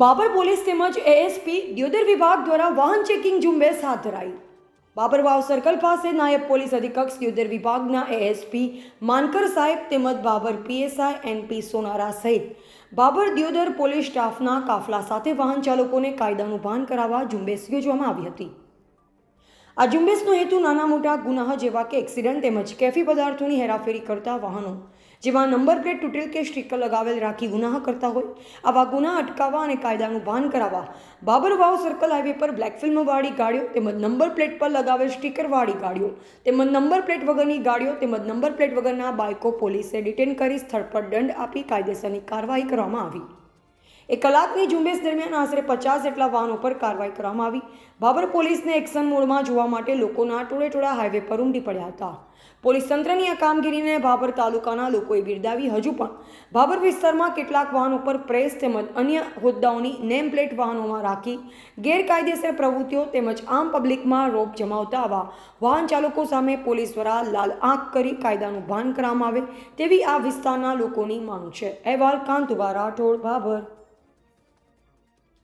Babur police તેમજ ASP Deodar વિભાગ દ્વારા વાહન ચેકિંગ ઝુંબેશ હાથ ધરાઈ. બાબર વાવ સર્કલ પાસે નાયબ પોલીસ અધિક્ષક દ્યોદર વિભાગના એએસપી માનકર સાહેબ તેમજ બાબર પીએસઆઈ એનપી સોનારા સહિત બાબર દ્યોદર પોલીસ સ્ટાફના કાફલા સાથે વાહન ચાલકોને કાયદાનું ભાન કરાવવા ઝુંબેશ યોજવામાં આવી હતી. આ ઝુંબેશનો હેતુ નાના મોટા ગુનાહ જેવા કે એક્સિડન્ટ તેમજ કેફી પદાર્થોની હેરાફેરી કરતા વાહનો. જેમાં નંબર પ્લેટ તૂટેલ કે સ્ટીકર લગાવેલ રાખી ગુનાહ કરતા હોય, આવા ગુના અટકાવવા અને કાયદાનું ભાન કરાવવા બાબર વાવ સર્કલ હાઈવે પર બ્લેક ફિલ્મવાળી ગાડીઓ તેમજ નંબર પ્લેટ પર લગાવેલ સ્ટીકરવાળી ગાડીઓ, તેમજ નંબર પ્લેટ વગરની ગાડીઓ તેમજ નંબર પ્લેટ વગરના બાઇકો પોલીસે ડિટેન કરી સ્થળ પર દંડ આપી કાયદેસરની કાર્યવાહી કરવામાં આવી. એક કલાકની ઝુંબેશ દરમિયાન આશરે પચાસ જેટલા વાહનો પર કાર્યવાહી કરવામાં આવી. બાબર પોલીસને એક્શન મોડમાં જોવા માટે લોકોના ટોળે ટોળા હાઈવે પર ઉમટી પડ્યા હતા. પોલીસ તંત્રની આ કામગીરીને બાબર તાલુકાના લોકોએ બિરદાવી હજુ પણ બાબર વિસ્તારમાં કેટલાક વાહનો પર પ્રેસ તેમજ અન્ય હોદ્દાઓની નેમ પ્લેટ વાહનોમાં રાખી ગેરકાયદેસર પ્રવૃત્તિઓ તેમજ આમ પબ્લિકમાં રોપ જમાવતા આવા વાહન ચાલકો સામે પોલીસ દ્વારા લાલ આંખ કરી કાયદાનું ભાન કરવામાં આવે તેવી આ વિસ્તારના લોકોની માંગ છે. અહેવાલ કાંતુબા રાઠોડ બાબર.